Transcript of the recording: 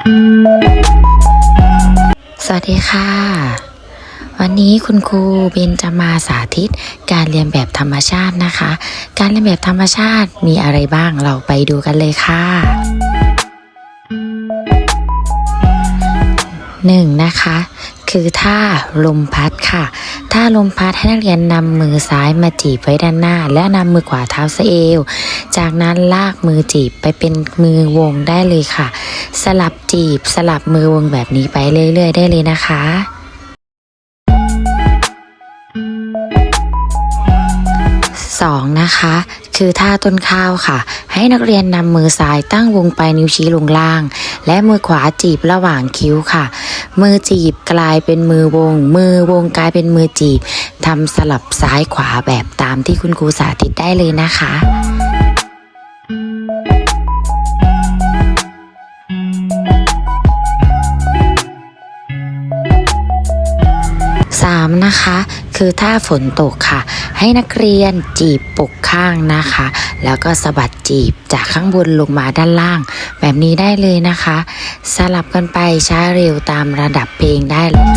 สวัสดีค่ะ วันนี้คุณครูเบนจะมาสาธิตการเรียนแบบธรรมชาตินะคะ การเรียนแบบธรรมชาติมีอะไรบ้างเราไปดูกันเลยค่ะหนึ่งนะคะ คือท่าลมพัดค่ะ ท่าลมพัดให้นักเรียนนำมือซ้ายมาจีบไว้ด้านหน้า และนำมือขวาเท้าสะเอว จากนั้นลากมือจีบไปเป็นมือวงได้เลยค่ะ สลับจีบสลับมือวงแบบนี้ไปเรื่อยๆ ได้เลยนะคะสองนะคะคือท่าต้นข้าวค่ะ ให้นักเรียนนำมือซ้ายตั้งวงไปนิ้วชี้ลงล่าง และมือขวาจีบระหว่างคิ้วค่ะ มือจีบกลายเป็นมือวง มือวงกลายเป็นมือจีบทำสลับซ้ายขวาแบบตามที่คุณครูสาธิตได้เลยนะคะสามนะคะคือถ้าฝนตกค่ะ ให้นักเรียนจีบปกข้างนะคะ แล้วก็สะบัดจีบจากข้างบนลงมาด้านล่าง แบบนี้ได้เลยนะคะ สลับกันไปช้าเร็วตามระดับเพลงได้เลย